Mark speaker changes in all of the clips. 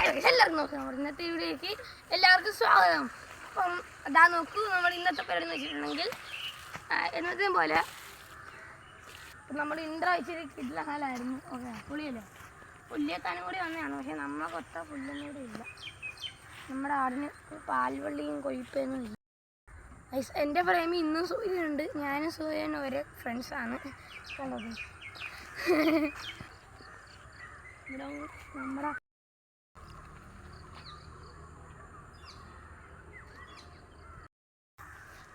Speaker 1: എല്ലാവർക്കും നോക്കാം ഇന്നത്തെ വീഡിയോയ്ക്ക് എല്ലാവർക്കും സ്വാഗതം. അപ്പം അതാ നോക്കൂ നമ്മൾ ഇന്നത്തെ പരിപാടി വെച്ചിട്ടുണ്ടെങ്കിൽ ആ, എന്നത്തെയും പോലെ നമ്മൾ ഇൻട്രോ ഇച്ചിരി കിഡ്ലഹാലായിരുന്നു ഓക്കെ പുളിയല്ലേ പുല്ലിയെത്താനും കൂടി വന്നതാണ് പക്ഷെ നമ്മക്കൊത്ത പുല്ലൊന്നും കൂടി ഇല്ല. നമ്മുടെ ആടിന് പാൽവള്ളിയും കൊഴുപ്പൊന്നും ഇല്ല. എന്റെ പ്രേമി ഇന്നും സൂര്യനുണ്ട്. ഞാനും സൂര്യനും ഒരേ ഫ്രണ്ട്സാണ് ഇവിടെ നമ്മുടെ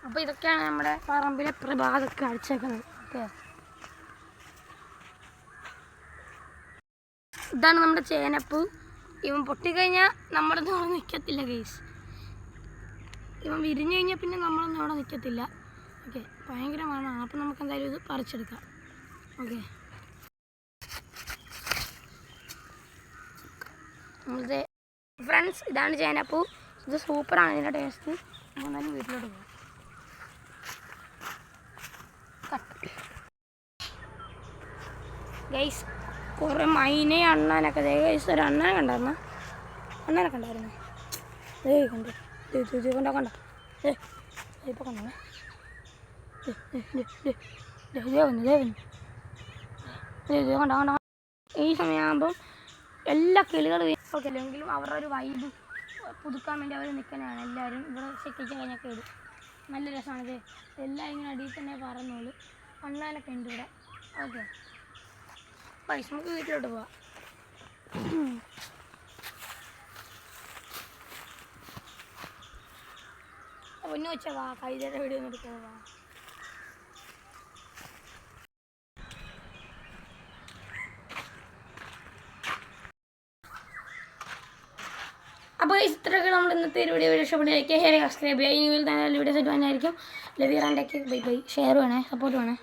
Speaker 1: അപ്പോൾ ഇതൊക്കെയാണ് നമ്മുടെ പറമ്പിലെ പ്രഭാത കാഴ്ചകൾ ഇതാണ് നമ്മുടെ ചേനപ്പൂ. ഇവൻ പൊട്ടിക്കഴിഞ്ഞാൽ നമ്മളൊന്നും അവിടെ നിൽക്കത്തില്ല കേസ് ഇവൻ വിരിഞ്ഞു കഴിഞ്ഞാൽ പിന്നെ നമ്മളൊന്നും അവിടെ നിൽക്കത്തില്ല ഓക്കെ ഭയങ്കരമാണ്. അപ്പം നമുക്ക് എന്തായാലും ഇത് പറിച്ചെടുക്കാം. ഓക്കെ. ഫ്രണ്ട്സ് ഇതാണ് ചേനപ്പൂ. ഇത് സൂപ്പറാണ് ഇതിന്റെ ടേസ്റ്റ് നമ്മൾ എന്തായാലും വീട്ടിലോട്ട് പോകാം ഗൈസ് കുറേ മൈനേ അണ്ണാനൊക്കെ ദേ ഗൈസ് ഒരു അണ്ണനെ കണ്ടായിരുന്ന? അണ്ണനെ കണ്ടായിരുന്നു? ദേ കണ്ടു? ദേ ദേ ദേ കണ്ടോ കണ്ടോ? ദേ ഇപ്പോൾ കണ്ടോ? ദേ ദേ ദേ ദേ ദേ ദേ ദേ ദേ ദേ കണ്ടോ കണ്ടോ ഈ സമയമാകുമ്പം എല്ലാ കിളികളും ഓക്കെ അല്ലെങ്കിലും അവരുടെ ഒരു വൈബ് പുതുക്കാൻ വേണ്ടി അവർ നിൽക്കുന്നതാണ്. എല്ലാവരും ഇവിടെ സെറ്റിച്ച് കഴിഞ്ഞൊക്കെ ഇടും നല്ല രസമാണിത് എല്ലാം ഇങ്ങനെ അടിയിൽ തന്നെ പറന്നോളൂ. അണ്ണാനൊക്കെ ഉണ്ട് ഇവിടെ. ഓക്കെ. പൈസ നമുക്ക് വീട്ടിലോട്ട് പോവാം. പൊന്നു വെച്ചാ വാ കൈതയുടെ വീഡിയോ ഒന്ന് അപ്പോൾ ഇത്രയൊക്കെ നമ്മൾ ഇന്നത്തെ ഒരു വീഡിയോ ഇഷ്ടപ്പെടുക ഹെയർ സബ്സ്ക്രൈബ് ചെയ്യുക. ഇനി വീഡിയോ വീഡിയോസ് വന്നായിരിക്കും ലവിയറാന്റെ ഒക്കെ ബൈ ബൈ. ഷെയർ വേണേ സപ്പോർട്ട് വേണേ.